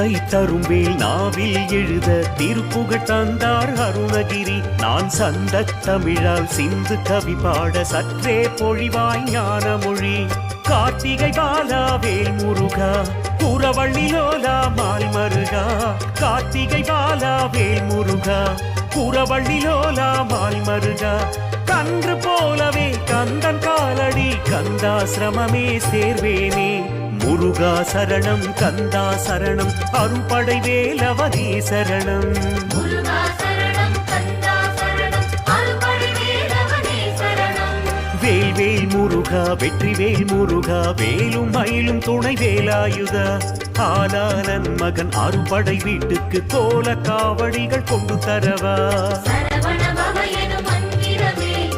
தரும்பேல் நாவில் எழுத திருப்புகழ் தந்தார் அருணகிரி. நான் சந்த தமிழால் சிந்து கவி பாட சற்றே பொழிவாய் ஞான மொழி கார்த்திகை பாலா வேல் முருகா புறவள்ளி லோலா மால் மருகா. கார்த்திகை பாலா வேல் முருகா புறவள்ளி லோலா மால் மருகா. கன்று போலவே கந்தன் காலடி கந்தாசிரமமே சேர்வேனே. முருகா சரணம் கந்தா வேலவனே சரணம். முருகா சரணம் கந்தா சரணம் அருள்படை வேலவனே சரணம். வேல் வேல் முருகா வெற்றி வேல் முருகா வேலும் மயிலும் துணை வேலாயுதா ஆலாலன் மகன் அறுபடை வீட்டுக்கு கோல காவடிகள் கொண்டு தரவா.